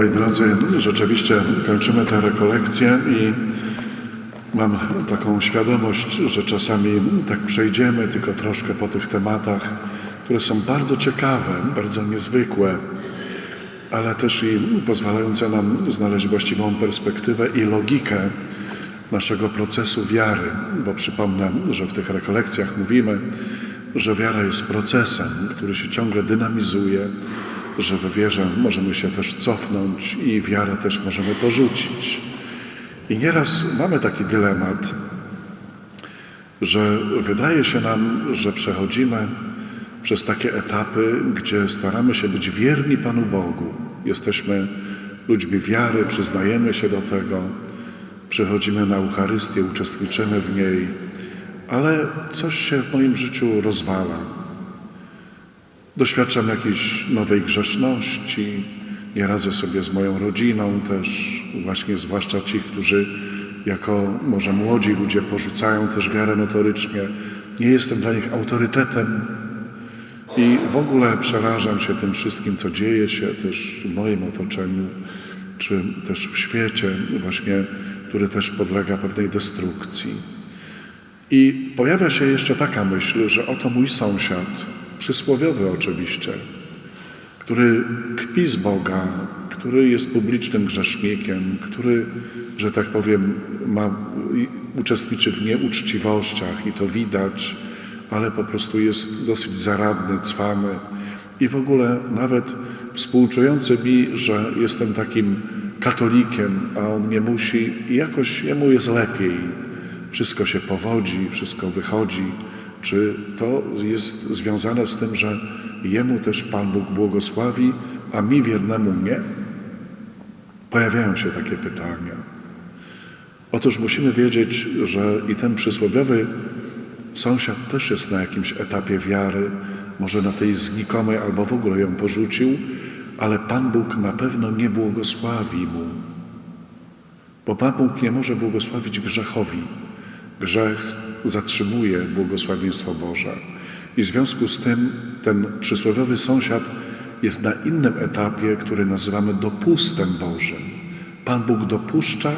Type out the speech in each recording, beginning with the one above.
Moi drodzy, rzeczywiście kończymy tę rekolekcję i mam taką świadomość, że czasami tak przejdziemy tylko troszkę po tych tematach, które są bardzo ciekawe, bardzo niezwykłe, ale też i pozwalające nam znaleźć właściwą perspektywę i logikę naszego procesu wiary, bo przypomnę, że w tych rekolekcjach mówimy, że wiara jest procesem, który się ciągle dynamizuje, że w wierze możemy się też cofnąć i wiarę też możemy porzucić. I nieraz mamy taki dylemat, że wydaje się nam, że przechodzimy przez takie etapy, gdzie staramy się być wierni Panu Bogu. Jesteśmy ludźmi wiary, przyznajemy się do tego, przychodzimy na Eucharystię, uczestniczymy w niej, ale coś się w moim życiu rozwala. Doświadczam jakiejś nowej grzeszności, nie radzę sobie z moją rodziną też, właśnie zwłaszcza ci, którzy jako może młodzi ludzie porzucają też wiarę notorycznie. Nie jestem dla nich autorytetem i w ogóle przerażam się tym wszystkim, co dzieje się też w moim otoczeniu, czy też w świecie właśnie, który też podlega pewnej destrukcji. I pojawia się jeszcze taka myśl, że oto mój sąsiad, przysłowiowy oczywiście, który kpi z Boga, który jest publicznym grzesznikiem, który, że tak powiem, ma, uczestniczy w nieuczciwościach i to widać, ale po prostu jest dosyć zaradny, cwany i w ogóle nawet współczujący mi, że jestem takim katolikiem, a on nie musi i jakoś jemu jest lepiej. Wszystko się powodzi, wszystko wychodzi. Czy to jest związane z tym, że jemu też Pan Bóg błogosławi, a mi wiernemu nie? Pojawiają się takie pytania. Otóż musimy wiedzieć, że i ten przysłowiowy sąsiad też jest na jakimś etapie wiary, może na tej znikomej albo w ogóle ją porzucił, ale Pan Bóg na pewno nie błogosławi mu. Bo Pan Bóg nie może błogosławić grzechowi. Grzech zatrzymuje błogosławieństwo Boże. I w związku z tym ten przysłowiowy sąsiad jest na innym etapie, który nazywamy dopustem Bożym. Pan Bóg dopuszcza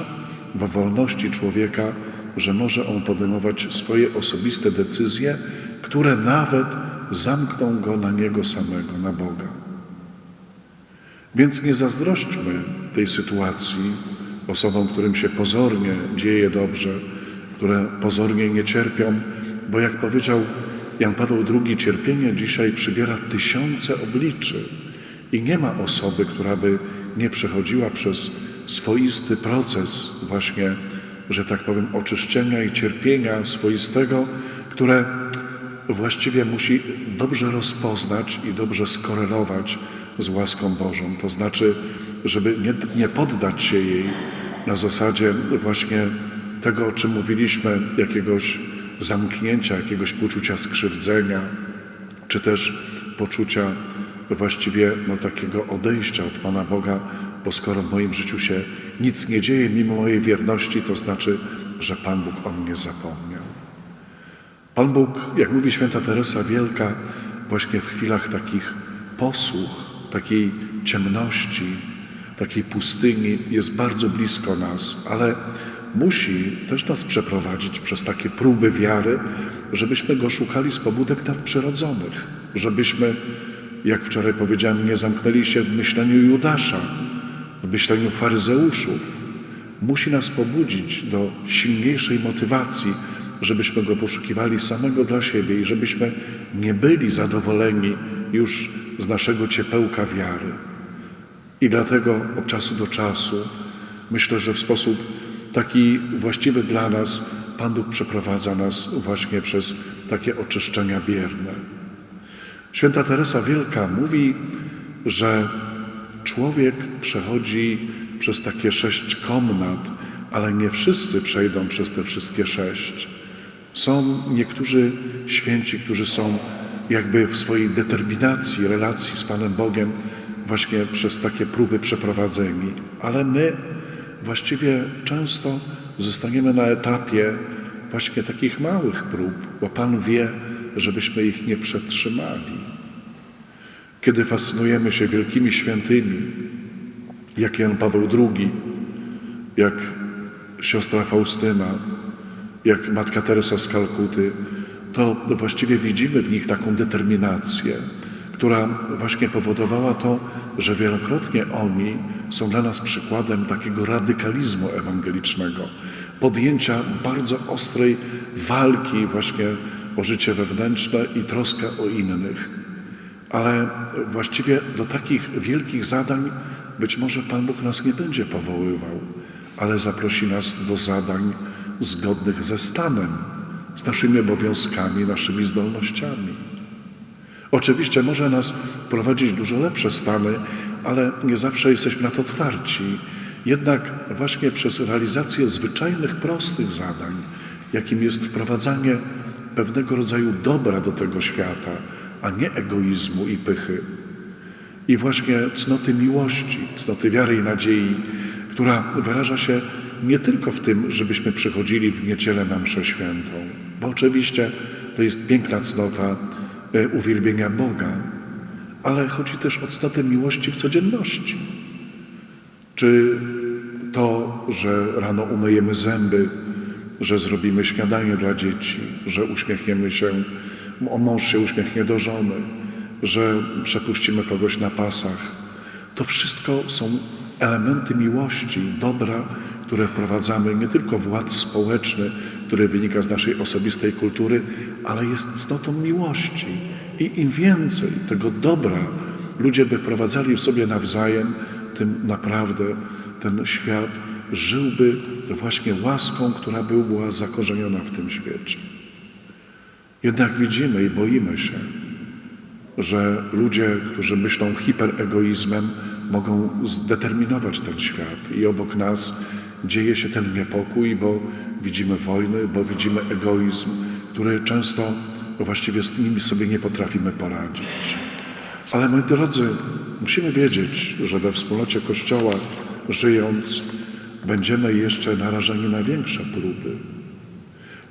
w wolności człowieka, że może on podejmować swoje osobiste decyzje, które nawet zamkną go na niego samego, na Boga. Więc nie zazdrośćmy tej sytuacji osobom, którym się pozornie dzieje dobrze, które pozornie nie cierpią, bo jak powiedział Jan Paweł II, cierpienie dzisiaj przybiera tysiące obliczy i nie ma osoby, która by nie przechodziła przez swoisty proces właśnie, że tak powiem, oczyszczenia i cierpienia swoistego, które właściwie musi dobrze rozpoznać i dobrze skorelować z łaską Bożą. To znaczy, żeby nie, nie poddać się jej na zasadzie właśnie tego, o czym mówiliśmy, jakiegoś zamknięcia, jakiegoś poczucia skrzywdzenia, czy też poczucia właściwie no, takiego odejścia od Pana Boga, bo skoro w moim życiu się nic nie dzieje mimo mojej wierności, to znaczy, że Pan Bóg o mnie zapomniał. Pan Bóg, jak mówi święta Teresa Wielka, właśnie w chwilach takich posłuch, takiej ciemności, takiej pustyni jest bardzo blisko nas, ale musi też nas przeprowadzić przez takie próby wiary, żebyśmy Go szukali z pobudek nadprzyrodzonych, żebyśmy, jak wczoraj powiedziałem, nie zamknęli się w myśleniu Judasza, w myśleniu faryzeuszów. Musi nas pobudzić do silniejszej motywacji, żebyśmy Go poszukiwali samego dla siebie i żebyśmy nie byli zadowoleni już z naszego ciepełka wiary. I dlatego od czasu do czasu myślę, że w sposób taki właściwy dla nas Pan Bóg przeprowadza nas właśnie przez takie oczyszczenia bierne. Święta Teresa Wielka mówi, że człowiek przechodzi przez takie sześć komnat, ale nie wszyscy przejdą przez te wszystkie sześć. Są niektórzy święci, którzy są jakby w swojej determinacji, relacji z Panem Bogiem właśnie przez takie próby przeprowadzeni, ale my właściwie często zostaniemy na etapie właśnie takich małych prób, bo Pan wie, żebyśmy ich nie przetrzymali. Kiedy fascynujemy się wielkimi świętymi, jak Jan Paweł II, jak siostra Faustyna, jak matka Teresa z Kalkuty, to właściwie widzimy w nich taką determinację, która właśnie powodowała to, że wielokrotnie oni są dla nas przykładem takiego radykalizmu ewangelicznego, podjęcia bardzo ostrej walki właśnie o życie wewnętrzne i troskę o innych. Ale właściwie do takich wielkich zadań być może Pan Bóg nas nie będzie powoływał, ale zaprosi nas do zadań zgodnych ze stanem, z naszymi obowiązkami, naszymi zdolnościami. Oczywiście może nas prowadzić dużo lepsze stany, ale nie zawsze jesteśmy na to otwarci. Jednak właśnie przez realizację zwyczajnych, prostych zadań, jakim jest wprowadzanie pewnego rodzaju dobra do tego świata, a nie egoizmu i pychy. I właśnie cnoty miłości, cnoty wiary i nadziei, która wyraża się nie tylko w tym, żebyśmy przychodzili w niedzielę na mszę świętą, bo oczywiście to jest piękna cnota e, uwielbienia Boga, ale chodzi też o cnotę miłości w codzienności. Czy to, że rano umyjemy zęby, że zrobimy śniadanie dla dzieci, że uśmiechniemy się, mąż się uśmiechnie do żony, że przepuścimy kogoś na pasach. To wszystko są elementy miłości, dobra, które wprowadzamy nie tylko w ład społeczny, który wynika z naszej osobistej kultury, ale jest cnotą miłości. I im więcej tego dobra ludzie by wprowadzali w sobie nawzajem, tym naprawdę ten świat żyłby właśnie łaską, która by była zakorzeniona w tym świecie. Jednak widzimy i boimy się, że ludzie, którzy myślą hiperegoizmem, mogą zdeterminować ten świat i obok nas dzieje się ten niepokój, bo widzimy wojny, bo widzimy egoizm, który często właściwie z nimi sobie nie potrafimy poradzić. Ale moi drodzy, musimy wiedzieć, że we wspólnocie Kościoła żyjąc, będziemy jeszcze narażeni na większe próby.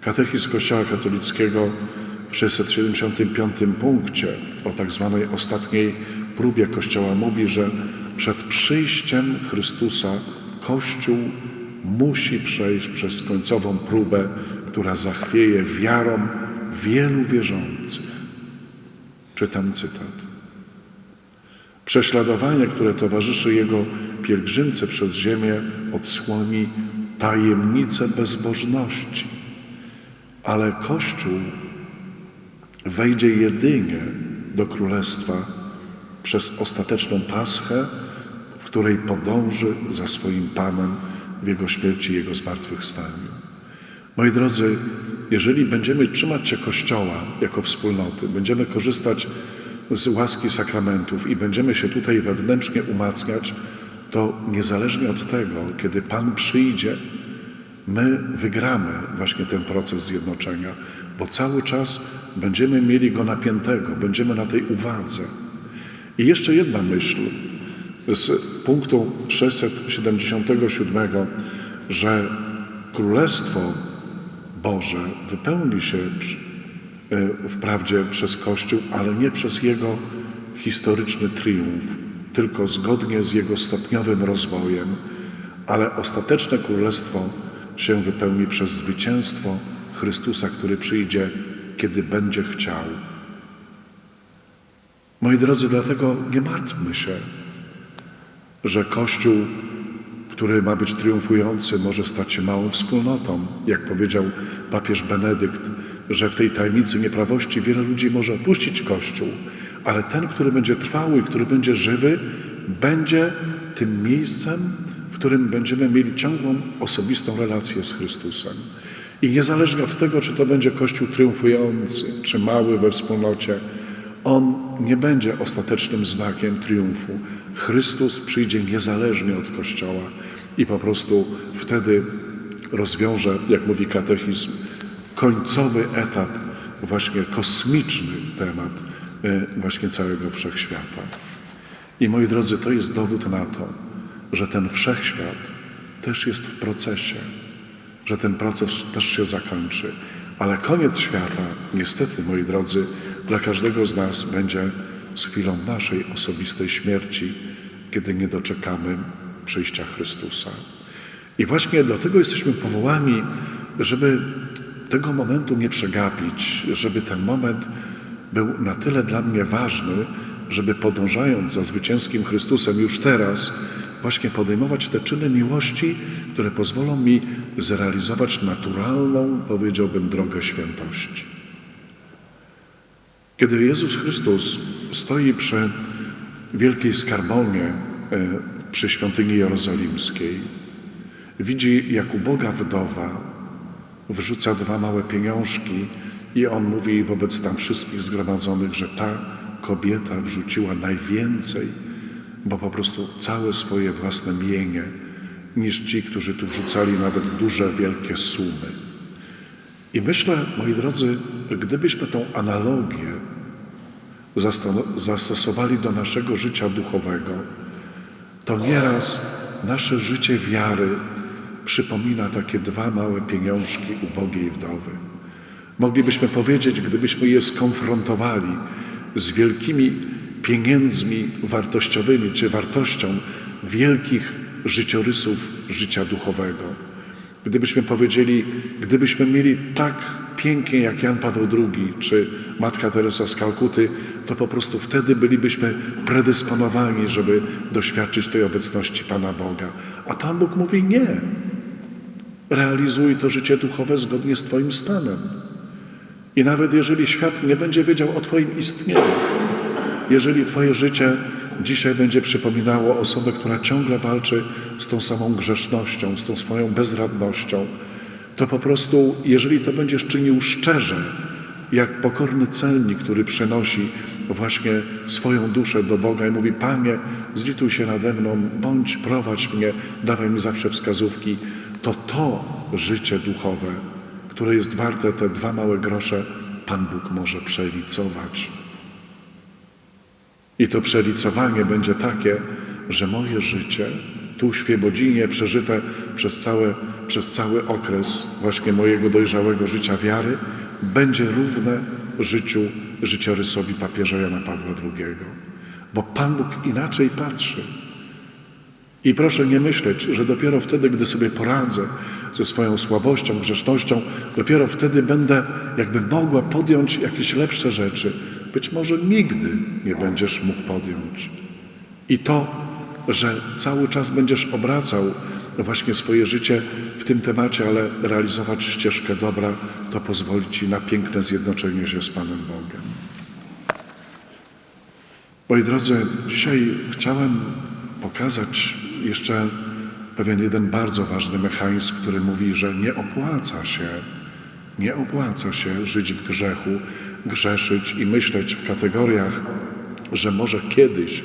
Katechizm Kościoła katolickiego w 675 punkcie o tak zwanej ostatniej próbie Kościoła mówi, że przed przyjściem Chrystusa Kościół musi przejść przez końcową próbę, która zachwieje wiarą wielu wierzących. Czytam cytat. Prześladowanie, które towarzyszy jego pielgrzymce przez ziemię, odsłoni tajemnicę bezbożności, ale Kościół wejdzie jedynie do Królestwa przez ostateczną paschę, w której podąży za swoim Panem w Jego śmierci i Jego zmartwychwstaniu. Moi drodzy, jeżeli będziemy trzymać się Kościoła jako wspólnoty, będziemy korzystać z łaski sakramentów i będziemy się tutaj wewnętrznie umacniać, to niezależnie od tego, kiedy Pan przyjdzie, my wygramy właśnie ten proces zjednoczenia, bo cały czas będziemy mieli go napiętego, będziemy na tej uwadze. I jeszcze jedna myśl z punktu 677, że Królestwo Boże wypełni się e, wprawdzie przez Kościół, ale nie przez jego historyczny triumf, tylko zgodnie z jego stopniowym rozwojem, ale ostateczne królestwo się wypełni przez zwycięstwo Chrystusa, który przyjdzie, kiedy będzie chciał. Moi drodzy, dlatego nie martwmy się, że Kościół, który ma być triumfujący, może stać się małą wspólnotą. Jak powiedział papież Benedykt, że w tej tajemnicy nieprawości wiele ludzi może opuścić Kościół, ale ten, który będzie trwały, który będzie żywy, będzie tym miejscem, w którym będziemy mieli ciągłą osobistą relację z Chrystusem. I niezależnie od tego, czy to będzie Kościół triumfujący, czy mały we wspólnocie, on nie będzie ostatecznym znakiem triumfu. Chrystus przyjdzie niezależnie od Kościoła i po prostu wtedy rozwiąże, jak mówi katechizm, końcowy etap, właśnie kosmiczny temat e, właśnie całego wszechświata. I moi drodzy, to jest dowód na to, że ten wszechświat też jest w procesie, że ten proces też się zakończy. Ale koniec świata, niestety, moi drodzy, dla każdego z nas będzie z chwilą naszej osobistej śmierci, kiedy nie doczekamy przyjścia Chrystusa. I właśnie do tego jesteśmy powołani, żeby tego momentu nie przegapić, żeby ten moment był na tyle dla mnie ważny, żeby podążając za zwycięskim Chrystusem już teraz, właśnie podejmować te czyny miłości, które pozwolą mi zrealizować naturalną, powiedziałbym, drogę świętości. Kiedy Jezus Chrystus stoi przy wielkiej skarbonie e, przy świątyni jerozolimskiej, widzi jak uboga wdowa wrzuca dwa małe pieniążki i on mówi wobec tam wszystkich zgromadzonych, że ta kobieta wrzuciła najwięcej, bo po prostu całe swoje własne mienie, niż ci, którzy tu wrzucali nawet duże, wielkie sumy. I myślę, moi drodzy, gdybyśmy tą analogię zastosowali do naszego życia duchowego, to nieraz nasze życie wiary przypomina takie dwa małe pieniążki ubogiej wdowy. Moglibyśmy powiedzieć, gdybyśmy je skonfrontowali z wielkimi pieniędzmi wartościowymi, czy wartością wielkich życiorysów życia duchowego. Gdybyśmy powiedzieli, gdybyśmy mieli tak pięknie jak Jan Paweł II czy Matka Teresa z Kalkuty, to po prostu wtedy bylibyśmy predysponowani, żeby doświadczyć tej obecności Pana Boga. A Pan Bóg mówi nie. Realizuj to życie duchowe zgodnie z Twoim stanem. I nawet jeżeli świat nie będzie wiedział o Twoim istnieniu, jeżeli Twoje życie dzisiaj będzie przypominało osobę, która ciągle walczy z tą samą grzesznością, z tą swoją bezradnością, to po prostu, jeżeli to będziesz czynił szczerze, jak pokorny celnik, który przenosi właśnie swoją duszę do Boga i mówi: Panie, zlituj się nade mną, bądź, prowadź mnie, dawaj mi zawsze wskazówki, to to życie duchowe, które jest warte te dwa małe grosze, Pan Bóg może przelicować. I to przelicowanie będzie takie, że moje życie tu w Świebodzinie przeżyte przez, całe, przez cały okres właśnie mojego dojrzałego życia wiary będzie równe życiu, życiorysowi papieża Jana Pawła II. Bo Pan Bóg inaczej patrzy. I proszę nie myśleć, że dopiero wtedy, gdy sobie poradzę ze swoją słabością, grzesznością, dopiero wtedy będę jakby mogła podjąć jakieś lepsze rzeczy. Być może nigdy nie będziesz mógł podjąć. I to, że cały czas będziesz obracał właśnie swoje życie w tym temacie, ale realizować ścieżkę dobra, to pozwoli Ci na piękne zjednoczenie się z Panem Bogiem. Moi drodzy, dzisiaj chciałem pokazać jeszcze pewien jeden bardzo ważny mechanizm, który mówi, że nie opłaca się, nie opłaca się żyć w grzechu, grzeszyć i myśleć w kategoriach, że może kiedyś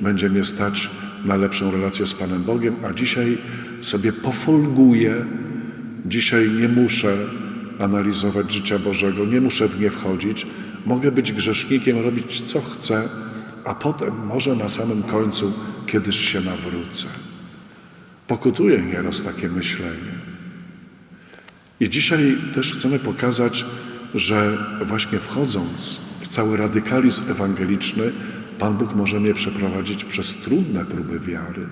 będzie mnie stać na lepszą relację z Panem Bogiem, a dzisiaj sobie pofolguję, dzisiaj nie muszę analizować życia Bożego, nie muszę w nie wchodzić, mogę być grzesznikiem, robić co chcę, a potem może na samym końcu kiedyś się nawrócę. Pokutuje nieraz takie myślenie. I dzisiaj też chcemy pokazać, że właśnie wchodząc w cały radykalizm ewangeliczny, Pan Bóg może mnie przeprowadzić przez trudne próby wiary.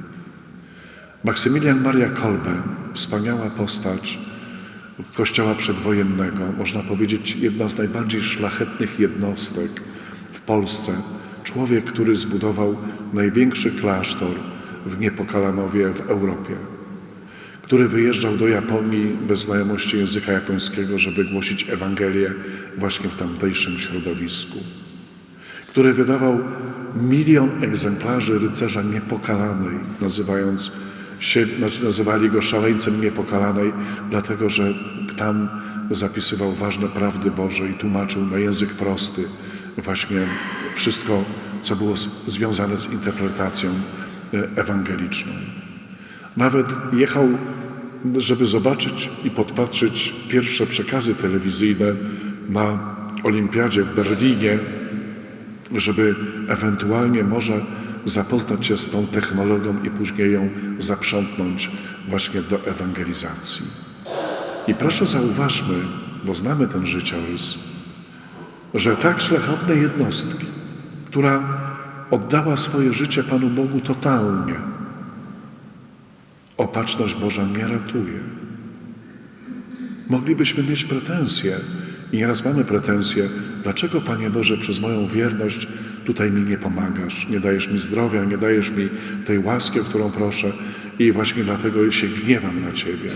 Maksymilian Maria Kolbe, wspaniała postać Kościoła przedwojennego, można powiedzieć jedna z najbardziej szlachetnych jednostek w Polsce, człowiek, który zbudował największy klasztor w Niepokalanowie w Europie, który wyjeżdżał do Japonii bez znajomości języka japońskiego, żeby głosić Ewangelię właśnie w tamtejszym środowisku, który wydawał milion egzemplarzy rycerza niepokalanej, nazywając się, znaczy nazywali go szaleńcem niepokalanej, dlatego że tam zapisywał ważne prawdy Boże i tłumaczył na język prosty właśnie wszystko, co było związane z interpretacją e, ewangeliczną. Nawet jechał, żeby zobaczyć i podpatrzeć pierwsze przekazy telewizyjne na Olimpiadzie w Berlinie, żeby ewentualnie może zapoznać się z tą technologią i później ją zaprzątnąć właśnie do ewangelizacji. I proszę zauważmy, bo znamy ten życiorys, że tak szlachetnej jednostki, która oddała swoje życie Panu Bogu totalnie, Opatrzność Boża mnie ratuje. Moglibyśmy mieć pretensje i nieraz mamy pretensje, dlaczego Panie Boże przez moją wierność tutaj mi nie pomagasz, nie dajesz mi zdrowia, nie dajesz mi tej łaski, o którą proszę i właśnie dlatego się gniewam na Ciebie.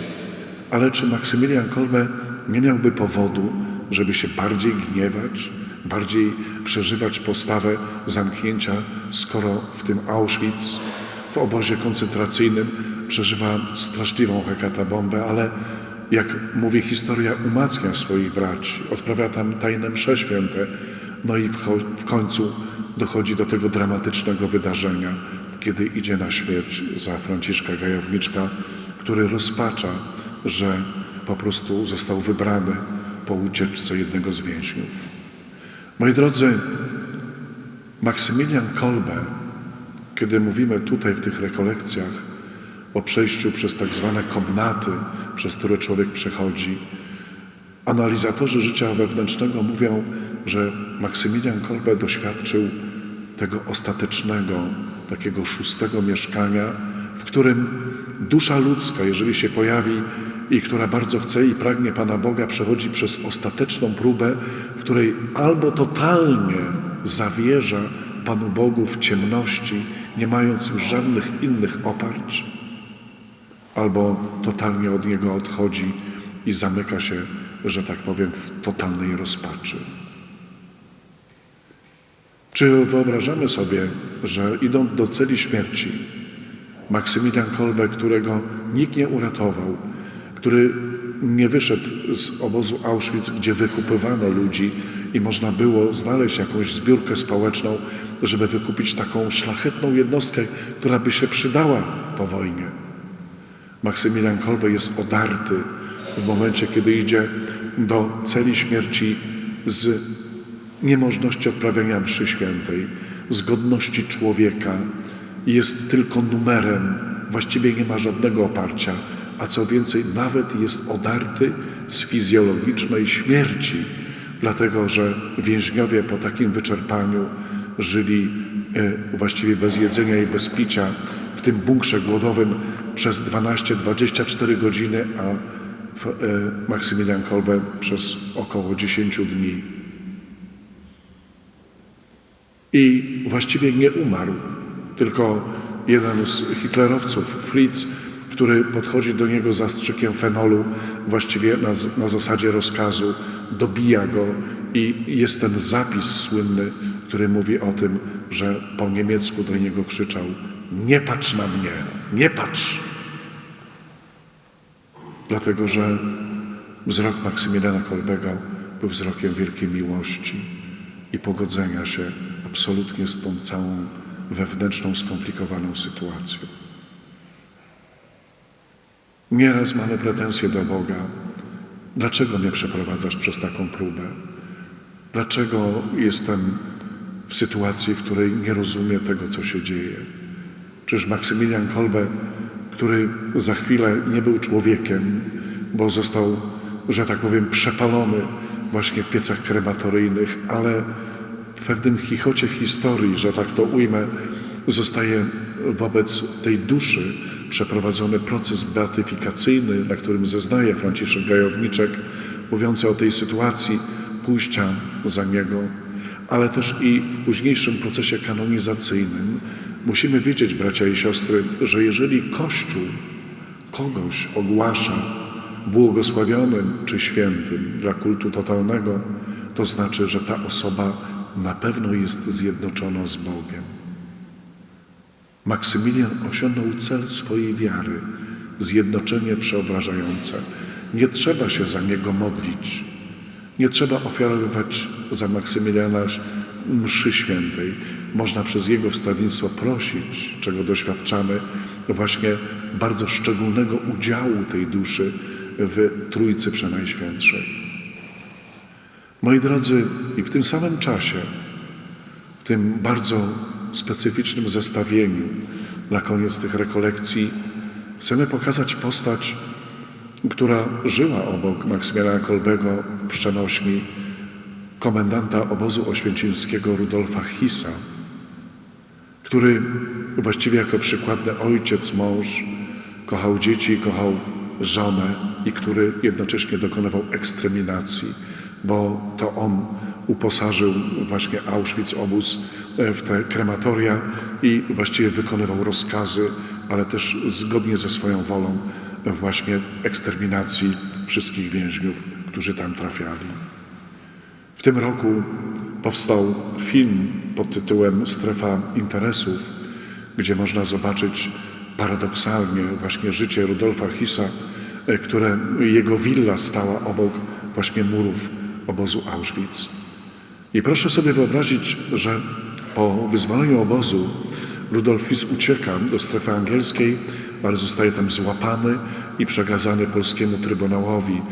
Ale czy Maksymilian Kolbe nie miałby powodu, żeby się bardziej gniewać, bardziej przeżywać postawę zamknięcia, skoro w tym Auschwitz, w obozie koncentracyjnym przeżywa straszliwą hekatobombę, ale jak mówi historia, umacnia swoich braci, odprawia tam tajne msze święte, no i w, w końcu dochodzi do tego dramatycznego wydarzenia, kiedy idzie na śmierć za Franciszka Gajowniczka, który rozpacza, że po prostu został wybrany po ucieczce jednego z więźniów. Moi drodzy, Maksymilian Kolbe, kiedy mówimy tutaj w tych rekolekcjach o przejściu przez tak zwane komnaty, przez które człowiek przechodzi, analizatorzy życia wewnętrznego mówią, że Maksymilian Kolbe doświadczył tego ostatecznego, takiego szóstego mieszkania, w którym dusza ludzka, jeżeli się pojawi i która bardzo chce i pragnie Pana Boga, przechodzi przez ostateczną próbę, w której albo totalnie zawierza Panu Bogu w ciemności, nie mając już żadnych innych oparć, albo totalnie od Niego odchodzi i zamyka się, że tak powiem, w totalnej rozpaczy. Czy wyobrażamy sobie, że idąc do celi śmierci, Maksymilian Kolbe, którego nikt nie uratował, który nie wyszedł z obozu Auschwitz, gdzie wykupywano ludzi i można było znaleźć jakąś zbiórkę społeczną, żeby wykupić taką szlachetną jednostkę, która by się przydała po wojnie. Maksymilian Kolbe jest odarty w momencie, kiedy idzie do celi śmierci z niemożności odprawiania mszy świętej, z godności człowieka. Jest tylko numerem, właściwie nie ma żadnego oparcia, a co więcej, nawet jest odarty z fizjologicznej śmierci, dlatego że więźniowie po takim wyczerpaniu żyli e, właściwie bez jedzenia i bez picia w tym bunkrze głodowym przez 12-24 godziny, a e, Maksymilian Kolbe przez około 10 dni. I właściwie nie umarł, tylko jeden z hitlerowców, Fritz, który podchodzi do niego za strzykiem fenolu, właściwie na, na zasadzie rozkazu, dobija go i jest ten zapis słynny, który mówi o tym, że po niemiecku do niego krzyczał nie patrz na mnie, nie patrz. Dlatego, że wzrok Maksymiliana Kolbego był wzrokiem wielkiej miłości i pogodzenia się absolutnie z tą całą wewnętrzną, skomplikowaną sytuacją. Nieraz mamy pretensje do Boga. Dlaczego mnie przeprowadzasz przez taką próbę? Dlaczego jestem w sytuacji, w której nie rozumiem tego, co się dzieje? Czyż Maksymilian Kolbe, który za chwilę nie był człowiekiem, bo został, że tak powiem, przepalony właśnie w piecach krematoryjnych, ale w pewnym chichocie historii, że tak to ujmę, zostaje wobec tej duszy przeprowadzony proces beatyfikacyjny, na którym zeznaje Franciszek Gajowniczek, mówiący o tej sytuacji pójścia za niego, ale też i w późniejszym procesie kanonizacyjnym musimy wiedzieć, bracia i siostry, że jeżeli Kościół kogoś ogłasza błogosławionym czy świętym dla kultu totalnego, to znaczy, że ta osoba na pewno jest zjednoczona z Bogiem. Maksymilian osiągnął cel swojej wiary, zjednoczenie przeobrażające. Nie trzeba się za niego modlić. Nie trzeba ofiarowywać za Maksymiliana mszy świętej. Można przez jego wstawiennictwo prosić, czego doświadczamy, właśnie bardzo szczególnego udziału tej duszy w Trójcy Przenajświętszej. Moi drodzy, i w tym samym czasie, w tym bardzo specyficznym zestawieniu, na koniec tych rekolekcji, chcemy pokazać postać, która żyła obok Maksymiliana Kolbego w przenośni komendanta obozu oświęcimskiego Rudolfa Hisa, który właściwie jako przykładny ojciec, mąż, kochał dzieci, kochał żonę i który jednocześnie dokonywał eksterminacji, bo to on uposażył właśnie Auschwitz, obóz e, w te krematoria i właściwie wykonywał rozkazy, ale też zgodnie ze swoją wolą właśnie eksterminacji wszystkich więźniów, którzy tam trafiali. W tym roku powstał film pod tytułem Strefa Interesów, gdzie można zobaczyć paradoksalnie właśnie życie Rudolfa Hisa, e, które jego willa stała obok właśnie murów obozu Auschwitz. I proszę sobie wyobrazić, że po wyzwoleniu obozu Rudolf His ucieka do strefy angielskiej, ale zostaje tam złapany i przekazany polskiemu trybunałowi,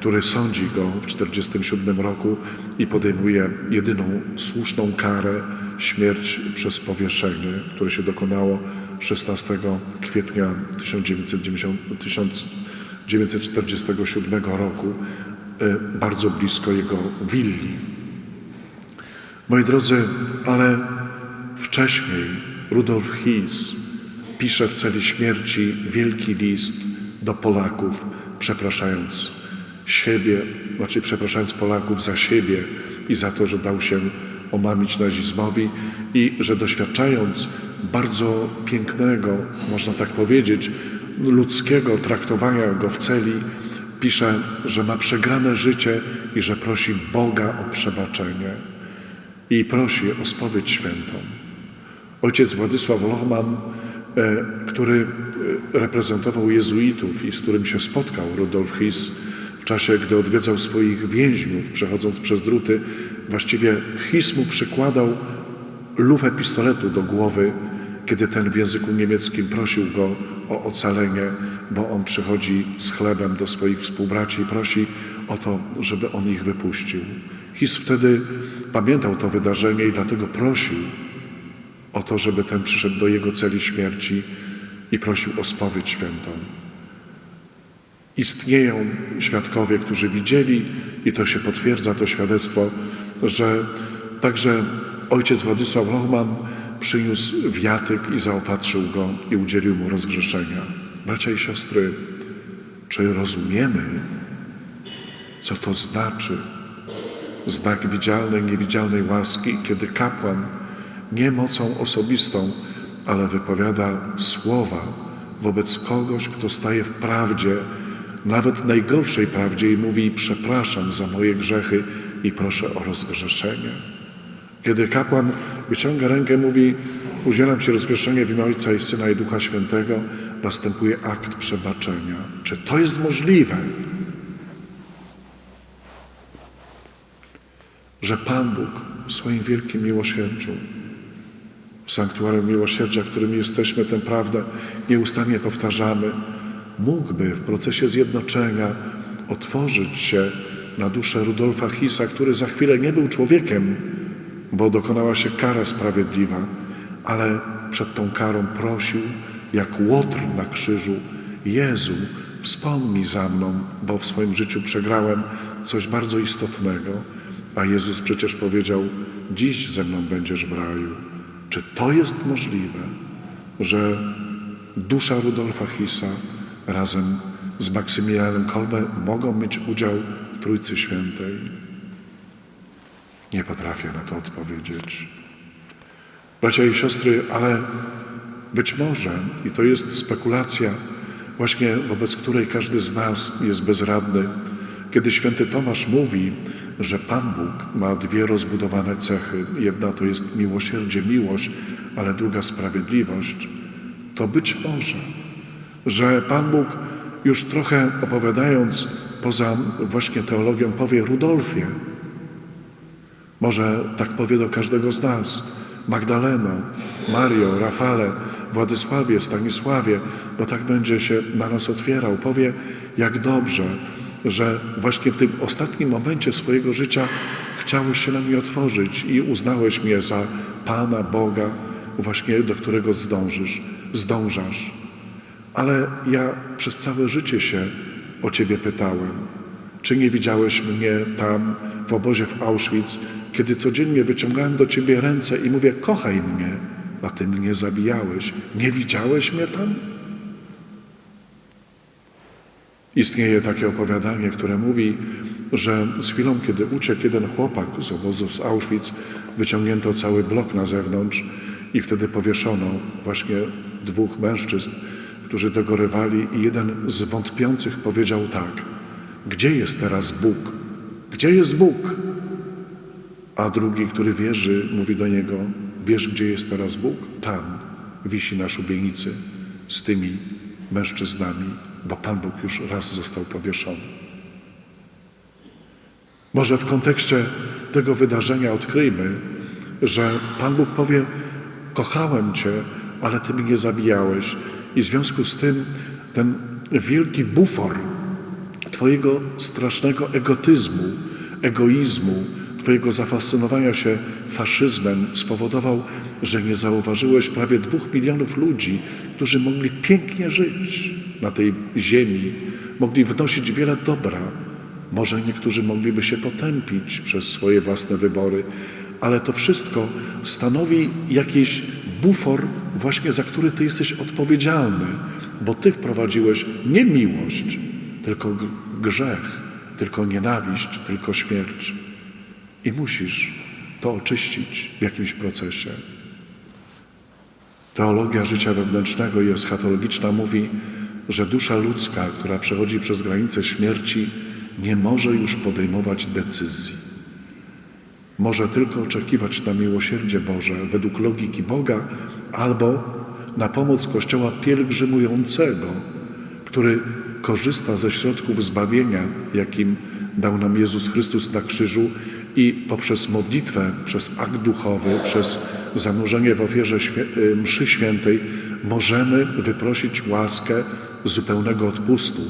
który sądzi go w 1947 roku i podejmuje jedyną słuszną karę śmierć przez powieszenie, które się dokonało 16 kwietnia 1990, 1947 roku, e, bardzo blisko jego willi. Moi drodzy, ale wcześniej Rudolf His pisze w celi śmierci wielki list do Polaków, przepraszając siebie, znaczy przepraszając Polaków za siebie i za to, że dał się omamić nazizmowi i że doświadczając bardzo pięknego, można tak powiedzieć, ludzkiego traktowania go w celi, pisze, że ma przegrane życie i że prosi Boga o przebaczenie i prosi o spowiedź świętą. Ojciec Władysław Lohman, e, który e, reprezentował jezuitów i z którym się spotkał Rudolf His czasie, gdy odwiedzał swoich więźniów, przechodząc przez druty, właściwie His mu przykładał lufę pistoletu do głowy, kiedy ten w języku niemieckim prosił go o ocalenie, bo on przychodzi z chlebem do swoich współbraci i prosi o to, żeby on ich wypuścił. His wtedy pamiętał to wydarzenie i dlatego prosił o to, żeby ten przyszedł do jego celi śmierci i prosił o spowiedź świętą. Istnieją świadkowie, którzy widzieli, i to się potwierdza, to świadectwo, że także ojciec Władysław Lohman przyniósł wiatyk i zaopatrzył go i udzielił mu rozgrzeszenia. Bracia i siostry, czy rozumiemy, co to znaczy znak widzialnej, niewidzialnej łaski, kiedy kapłan nie mocą osobistą, ale wypowiada słowa wobec kogoś, kto staje w prawdzie, nawet najgorszej prawdzie i mówi przepraszam za moje grzechy i proszę o rozgrzeszenie. Kiedy kapłan wyciąga rękę, mówi udzielam Ci rozgrzeszenia w imię Ojca i Syna i Ducha Świętego, następuje akt przebaczenia. Czy to jest możliwe? Że Pan Bóg w swoim wielkim miłosierdziu, w sanktuarium miłosierdzia, w którym jesteśmy, tę prawdę nieustannie powtarzamy, mógłby w procesie zjednoczenia otworzyć się na duszę Rudolfa Hisa, który za chwilę nie był człowiekiem, bo dokonała się kara sprawiedliwa, ale przed tą karą prosił, jak łotr na krzyżu, Jezu, wspomnij za mną, bo w swoim życiu przegrałem coś bardzo istotnego. A Jezus przecież powiedział, dziś ze mną będziesz w raju. Czy to jest możliwe, że dusza Rudolfa Hisa razem z Maksymilianem Kolbe mogą mieć udział w Trójcy Świętej? Nie potrafię na to odpowiedzieć. Bracia i siostry, ale być może, i to jest spekulacja, właśnie wobec której każdy z nas jest bezradny, kiedy święty Tomasz mówi, że Pan Bóg ma dwie rozbudowane cechy. Jedna to jest miłosierdzie, miłość, ale druga sprawiedliwość. To być może, że Pan Bóg już trochę opowiadając poza właśnie teologią powie Rudolfie. Może tak powie do każdego z nas. Magdaleno, Mario, Rafale, Władysławie, Stanisławie, bo tak będzie się na nas otwierał. Powie, jak dobrze, że właśnie w tym ostatnim momencie swojego życia chciałeś się na mnie otworzyć i uznałeś mnie za Pana, Boga, właśnie do którego zdążysz, zdążasz. Ale ja przez całe życie się o Ciebie pytałem, czy nie widziałeś mnie tam w obozie w Auschwitz, kiedy codziennie wyciągałem do Ciebie ręce i mówię, kochaj mnie, a Ty mnie zabijałeś. Nie widziałeś mnie tam? Istnieje takie opowiadanie, które mówi, że z chwilą, kiedy uciekł jeden chłopak z obozu z Auschwitz, wyciągnięto cały blok na zewnątrz i wtedy powieszono właśnie dwóch mężczyzn, którzy dogorywali i jeden z wątpiących powiedział tak, gdzie jest teraz Bóg? Gdzie jest Bóg? A drugi, który wierzy, mówi do niego, wiesz, gdzie jest teraz Bóg? Tam wisi na szubienicy z tymi mężczyznami, bo Pan Bóg już raz został powieszony. Może w kontekście tego wydarzenia odkryjmy, że Pan Bóg powie: Kochałem Cię, ale Ty mnie nie zabijałeś. I w związku z tym ten wielki bufor Twojego strasznego egotyzmu, egoizmu, Twojego zafascynowania się faszyzmem spowodował, że nie zauważyłeś prawie dwóch milionów ludzi, którzy mogli pięknie żyć na tej ziemi, mogli wnosić wiele dobra. Może niektórzy mogliby się potępić przez swoje własne wybory, ale to wszystko stanowi jakiś bufor, właśnie za który Ty jesteś odpowiedzialny, bo Ty wprowadziłeś nie miłość, tylko grzech, tylko nienawiść, tylko śmierć. I musisz to oczyścić w jakimś procesie. Teologia życia wewnętrznego i eschatologiczna mówi, że dusza ludzka, która przechodzi przez granicę śmierci, nie może już podejmować decyzji. Może tylko oczekiwać na miłosierdzie Boże według logiki Boga albo na pomoc Kościoła pielgrzymującego, który korzysta ze środków zbawienia, jakim dał nam Jezus Chrystus na krzyżu i poprzez modlitwę, przez akt duchowy, przez zanurzenie w ofierze świe- y, mszy świętej możemy wyprosić łaskę zupełnego odpustu.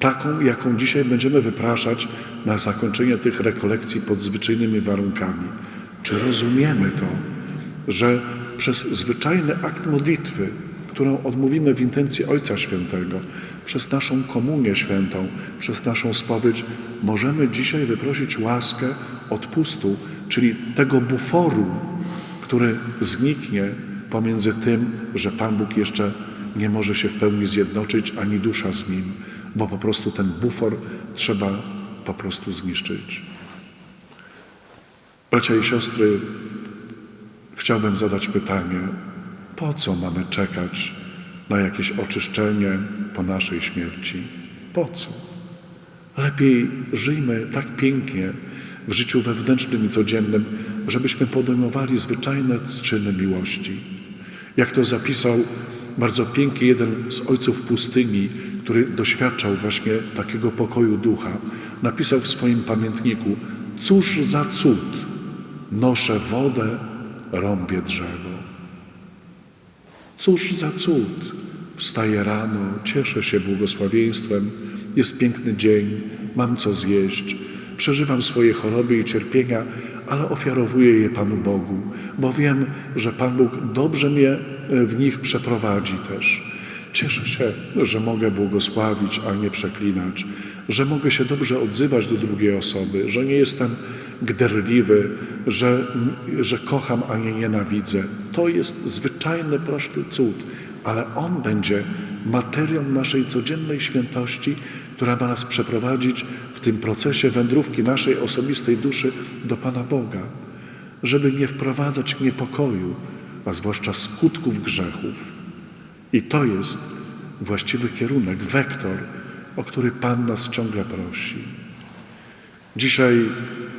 Taką, jaką dzisiaj będziemy wypraszać na zakończenie tych rekolekcji pod zwyczajnymi warunkami. Czy rozumiemy to, że przez zwyczajny akt modlitwy, którą odmówimy w intencji Ojca Świętego, przez naszą komunię świętą, przez naszą spowiedź, możemy dzisiaj wyprosić łaskę odpustu, czyli tego buforu, który zniknie pomiędzy tym, że Pan Bóg jeszcze nie może się w pełni zjednoczyć, ani dusza z Nim, bo po prostu ten bufor trzeba po prostu zniszczyć. Bracia i siostry, chciałbym zadać pytanie, po co mamy czekać na jakieś oczyszczenie po naszej śmierci? Po co? Lepiej żyjmy tak pięknie w życiu wewnętrznym i codziennym, żebyśmy podejmowali zwyczajne czyny miłości. Jak to zapisał bardzo pięknie jeden z ojców pustyni, który doświadczał właśnie takiego pokoju ducha, napisał w swoim pamiętniku: Cóż za cud, noszę wodę, rąbię drzewo. Cóż za cud! Wstaję rano, cieszę się błogosławieństwem, jest piękny dzień, mam co zjeść, przeżywam swoje choroby i cierpienia, ale ofiarowuję je Panu Bogu, bo wiem, że Pan Bóg dobrze mnie e, w nich przeprowadzi też. Cieszę się, że mogę błogosławić, a nie przeklinać, że mogę się dobrze odzywać do drugiej osoby, że nie jestem gderliwy, że, że kocham, a nie nienawidzę. To jest zwyczajny, prosty cud, ale on będzie materią naszej codziennej świętości, która ma nas przeprowadzić w tym procesie wędrówki naszej osobistej duszy do Pana Boga, żeby nie wprowadzać niepokoju, a zwłaszcza skutków grzechów. I to jest właściwy kierunek, wektor, o który Pan nas ciągle prosi. Dzisiaj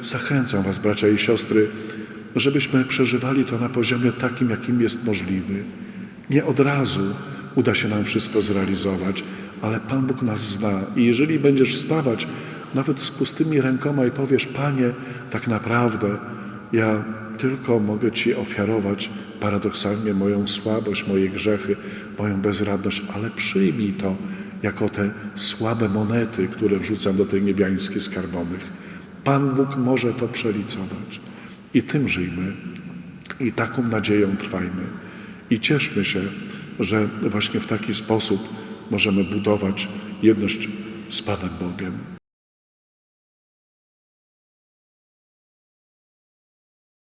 zachęcam Was, bracia i siostry, żebyśmy przeżywali to na poziomie takim, jakim jest możliwy. Nie od razu uda się nam wszystko zrealizować, ale Pan Bóg nas zna i jeżeli będziesz wstawać nawet z pustymi rękoma i powiesz, Panie, tak naprawdę ja tylko mogę Ci ofiarować paradoksalnie moją słabość, moje grzechy, moją bezradność, ale przyjmij to jako te słabe monety, które wrzucam do tej niebiańskiej skarbowych. Pan Bóg może to przelicować. I tym żyjmy. I taką nadzieją trwajmy. I cieszmy się, że właśnie w taki sposób możemy budować jedność z Panem Bogiem.